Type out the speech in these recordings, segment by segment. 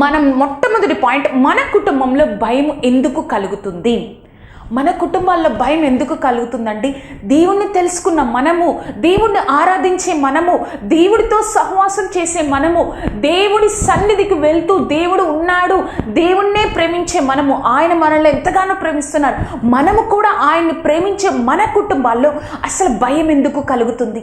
మనం మొట్టమొదటి పాయింట్ మన కుటుంబంలో భయం ఎందుకు కలుగుతుంది? మన కుటుంబాల్లో భయం ఎందుకు కలుగుతుందండి? దేవుణ్ణి తెలుసుకున్న మనము దేవుణ్ణి ఆరాధించే మనము దేవుడితో సహవాసం చేసే మనము దేవుడి సన్నిధికి వెళ్తూ దేవుడు ఉన్నాడు దేవుణ్ణే ప్రేమించే మనము ఆయన మనల్ని ఎంతగానో ప్రేమిస్తున్నారు. మనము కూడా ఆయన్ని ప్రేమించే మన కుటుంబాల్లో అసలు భయం ఎందుకు కలుగుతుంది?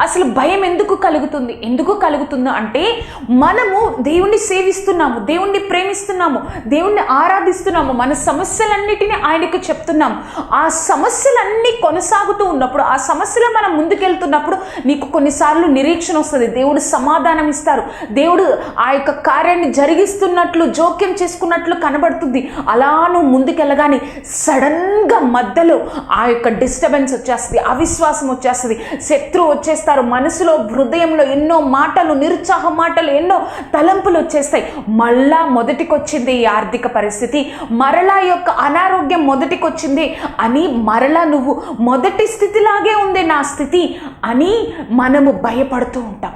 అసలు భయం ఎందుకు కలుగుతుంది? ఎందుకు కలుగుతుందో అంటే మనము దేవుణ్ణి సేవిస్తున్నాము దేవుణ్ణి ప్రేమిస్తున్నాము దేవుణ్ణి ఆరాధిస్తున్నాము మన సమస్యలన్నిటినీ ఆయనకు చెప్తున్నాము ఆ సమస్యలన్నీ కొనసాగుతూ ఉన్నప్పుడు ఆ సమస్యలో మనం ముందుకెళ్తున్నప్పుడు నీకు కొన్నిసార్లు నిరీక్షణ వస్తుంది. దేవుడు సమాధానం ఇస్తారు. దేవుడు ఆ యొక్క కార్యాన్ని జరిగిస్తున్నట్లు జోక్యం చేసుకున్నట్లు కనబడుతుంది. అలా నువ్వు ముందుకెళ్ళగానే సడన్గా మధ్యలో ఆ యొక్క డిస్టర్బెన్స్ వచ్చేస్తుంది అవిశ్వాసం వచ్చేస్తుంది శత్రువు వచ్చేస్తారు మనసులో హృదయంలో ఎన్నో మాటలు నిరుత్సాహ మాటలు ఎన్నో తలంపులు వచ్చేస్తాయి. మళ్ళా మొదటికొచ్చింది ఈ ఆర్థిక పరిస్థితి. మరలా యొక్క అనారోగ్యం మొదటికొచ్చింది అని మరలా నువ్వు మొదటి స్థితిలాగే ఉంది నా స్థితి అని మనము భయపడుతూ ఉంటాం.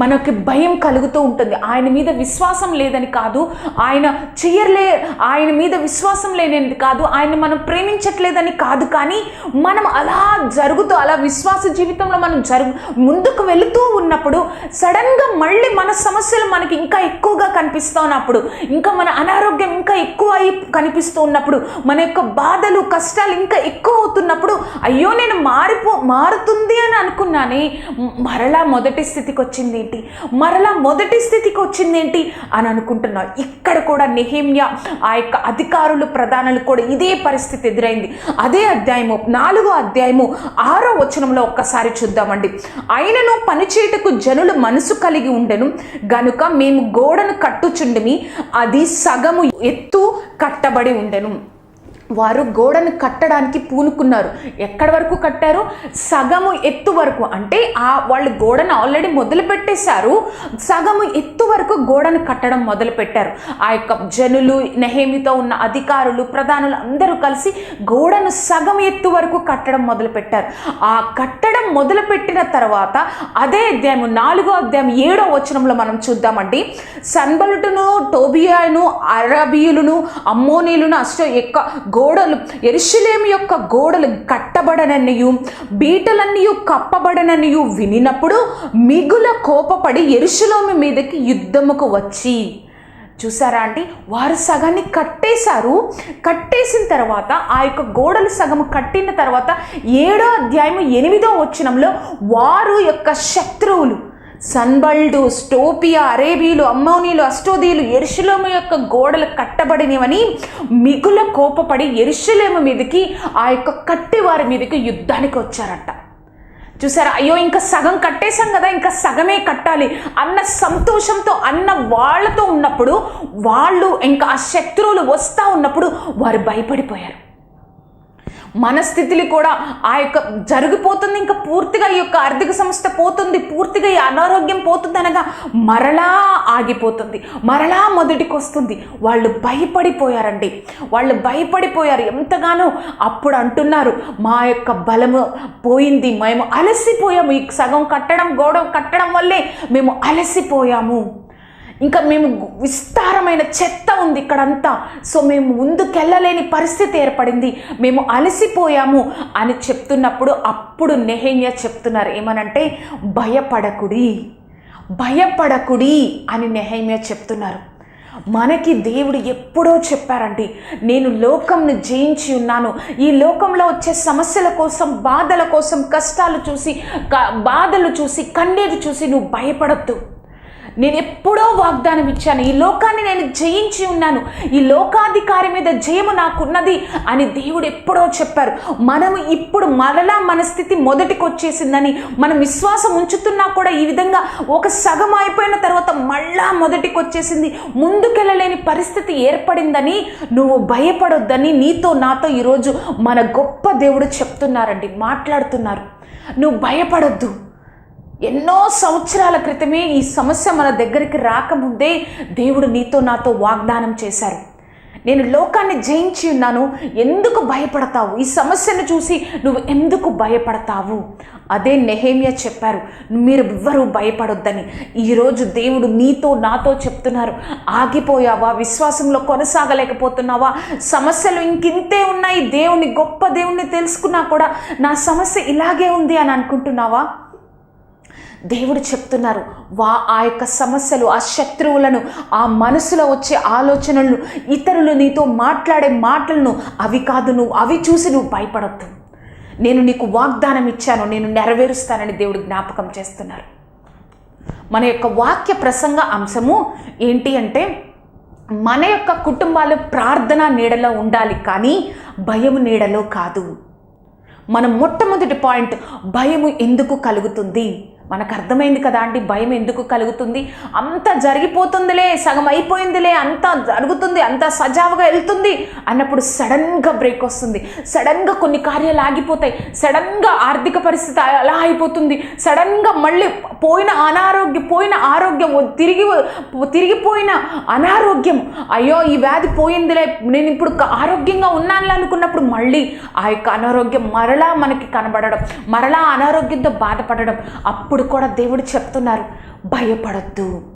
మనకి భయం కలుగుతూ ఉంటుంది. ఆయన మీద విశ్వాసం లేదని కాదు ఆయన చెయ్యలే ఆయన మీద విశ్వాసం లేనని కాదు ఆయన మనం ప్రేమించట్లేదని కాదు కానీ మనం అలా జరుగుతూ అలా విశ్వాస జీవితంలో మనం జరుగు ముందుకు వెళుతూ ఉన్నప్పుడు సడన్గా మళ్ళీ మన సమస్యలు మనకి ఇంకా ఎక్కువగా కనిపిస్తూ ఉన్నప్పుడు ఇంకా మన అనారోగ్యం ఇంకా ఎక్కువ అయి కనిపిస్తూ ఉన్నప్పుడు మన యొక్క బాధలు కష్టాలు ఇంకా ఎక్కువ అవుతున్నప్పుడు అయ్యో నేను మారిపో మారుతుంది అని అనుకున్నానే మరలా మొదటి స్థితికి వచ్చింది. ఏంటి? మరలా మొదటి స్థితికి వచ్చింది ఏంటి అని అనుకుంటున్నా. ఇక్కడ కూడా నెహేమ్య ఆ యొక్క అధికారులు ప్రధానులు కూడా ఇదే పరిస్థితి ఎదురైంది. అదే అధ్యాయము నాలుగో అధ్యాయము ఆరో వచనంలో ఒక్కసారి చూద్దామండి. ఆయనను పనిచేయటకు జనులు మనసు కలిగి ఉండెను. గనుక మేము గోడను కట్టుచుండిమి అది సగము ఎత్తు కట్టబడి ఉండెను. వారు గోడను కట్టడానికి పూనుకున్నారు. ఎక్కడి వరకు కట్టారు? సగము ఎత్తు వరకు. అంటే ఆ వాళ్ళు గోడను ఆల్రెడీ మొదలు పెట్టేశారు సగము ఎత్తు వరకు గోడను కట్టడం మొదలు పెట్టారు ఆ యొక్క జనులు నెహేమితో ఉన్న అధికారులు ప్రధానులు అందరూ కలిసి గోడను సగం ఎత్తు వరకు కట్టడం మొదలు పెట్టారు ఆ కట్టడం మొదలు పెట్టిన తర్వాత అదే అధ్యాయం నాలుగో అధ్యాయం ఏడో వచనంలో మనం చూద్దామండి. సన్బలుటును టోబియాను అరబియులను అమ్మోనీలను అష్టో ఎక్క గోడలు ఎరుషులేము యొక్క గోడలు కట్టబడననియు బీటలన్నీ కప్పబడననియు వినినప్పుడు మిగుల కోపపడి ఎరుషులోమి మీదకి యుద్ధముకు వచ్చి. చూసారా అండి? వారు సగాన్ని కట్టేశారు. కట్టేసిన తర్వాత ఆ యొక్క గోడలు సగం కట్టిన తర్వాత ఏడో అధ్యాయం ఎనిమిదో వచ్చినంలో వారు యొక్క శత్రువులు సన్బల్డు స్టోపియా అరేబీలు అమ్మోనీలు అష్టోదీలు ఎరుషులేము యొక్క గోడలు కట్టబడినవని మిగుల కోపపడి ఎరుషులేము మీదకి ఆ యొక్క కట్టి వారి మీదకి యుద్ధానికి వచ్చారట. చూసారా? అయ్యో ఇంకా సగం కట్టేశాం కదా ఇంకా సగమే కట్టాలి. అన్న సంతోషంతో అన్న వాళ్ళతో ఉన్నప్పుడు వాళ్ళు ఇంకా ఆ శత్రువులు వస్తూ ఉన్నప్పుడు వారు భయపడిపోయారు. మనస్థితిని కూడా ఆ యొక్క జరిగిపోతుంది. ఇంకా పూర్తిగా ఈ యొక్క ఆర్థిక సంస్థ పోతుంది. పూర్తిగా ఈ అనారోగ్యం పోతుంది అనగా మరలా ఆగిపోతుంది. మరలా మొదటికి వస్తుంది. వాళ్ళు భయపడిపోయారండి. వాళ్ళు భయపడిపోయారు. ఎంతగానో అప్పుడు అంటున్నారు మా యొక్క బలము పోయింది. మేము అలసిపోయాము. ఈ సగం కట్టడం గోడ కట్టడం వల్లే మేము అలసిపోయాము. ఇంకా మేము విస్తారమైన చెత్త ఉంది ఇక్కడంతా. సో మేము ముందుకెళ్ళలేని పరిస్థితి ఏర్పడింది. మేము అలసిపోయాము అని చెప్తున్నప్పుడు అప్పుడు నెహేన్య చెప్తున్నారు. ఏమనంటే భయపడకుడి భయపడకుడి అని నెహేమ్య చెప్తున్నారు. మనకి దేవుడు ఎప్పుడో చెప్పారండి నేను లోకంను జయించి ఉన్నాను. ఈ లోకంలో వచ్చే సమస్యల కోసం బాధల కోసం కష్టాలు చూసి క- బాధలు చూసి కన్నీరు చూసి నువ్వు భయపడద్దు. నేను ఎప్పుడో వాగ్దానం ఇచ్చాను. ఈ లోకాన్ని నేను జయించి ఉన్నాను. ఈ లోకాధికారి మీద జయము నాకున్నది అని దేవుడు ఎప్పుడో చెప్పారు. మనము ఇప్పుడు మరలా మన స్థితి మొదటికి వచ్చేసిందని మనం విశ్వాసం ఉంచుతున్నా కూడా ఈ విధంగా ఒక సగం అయిపోయిన తర్వాత మళ్ళా మొదటికి వచ్చేసింది ముందుకెళ్ళలేని పరిస్థితి ఏర్పడిందని నువ్వు భయపడొద్దని నీతో నాతో ఈరోజు మన గొప్ప దేవుడు చెప్తున్నారండి మాట్లాడుతున్నారు. నువ్వు భయపడొద్దు. ఎన్నో సంవత్సరాల క్రితమే ఈ సమస్య మన దగ్గరికి రాకముందే దేవుడు నీతో నాతో వాగ్దానం చేశారు. నేను లోకాన్ని జయించి ఉన్నాను. ఎందుకు భయపడతావు? ఈ సమస్యను చూసి నువ్వు ఎందుకు భయపడతావు? అదే నెహేమియా చెప్పారు. మీరు ఎవ్వరూ భయపడొద్దని. ఈరోజు దేవుడు నీతో నాతో చెప్తున్నారు. ఆగిపోయావా? విశ్వాసంలో కొనసాగలేకపోతున్నావా? సమస్యలు ఇంకింతే ఉన్నాయి. దేవుని గొప్ప దేవుణ్ణి తెలుసుకున్నా కూడా నా సమస్య ఇలాగే ఉంది అని అనుకుంటున్నావా? దేవుడు చెప్తున్నారు వా ఆ యొక్క సమస్యలు ఆ శత్రువులను ఆ మనసులో వచ్చే ఆలోచనలను ఇతరులు నీతో మాట్లాడే మాటలను అవి కాదు నువ్వు అవి చూసి నువ్వు భయపడద్దు. నేను నీకు వాగ్దానం ఇచ్చాను నేను నెరవేరుస్తానని దేవుడు జ్ఞాపకం చేస్తున్నారు. మన యొక్క వాక్య ప్రసంగ అంశము ఏంటి అంటే మన యొక్క కుటుంబాలు ప్రార్థన నీడలో ఉండాలి కానీ భయం నీడలో కాదు. మన మొట్టమొదటి పాయింట్ భయము ఎందుకు కలుగుతుంది? మనకు అర్థమైంది కదా అండి భయం ఎందుకు కలుగుతుంది? అంత జరిగిపోతుందిలే సగం అయిపోయిందిలే అంతా జరుగుతుంది అంతా సజావుగా వెళ్తుంది అన్నప్పుడు సడన్గా బ్రేక్ వస్తుంది. సడన్గా కొన్ని కార్యాలు ఆగిపోతాయి సడన్గా ఆర్థిక పరిస్థితి అలా అయిపోతుంది. సడన్గా మళ్ళీ పోయిన అనారోగ్యం పోయిన ఆరోగ్యం తిరిగి తిరిగిపోయిన అనారోగ్యం. అయ్యో ఈ వ్యాధి పోయిందిలే నేను ఇప్పుడు ఆరోగ్యంగా ఉన్నాను అనుకున్నప్పుడు మళ్ళీ ఆ యొక్క అనారోగ్యం మరలా మనకి కనబడడం మరలా అనారోగ్యంతో బాధపడడం. అప్పుడు కూడా దేవుడు చెప్తున్నారు భయపడద్దు.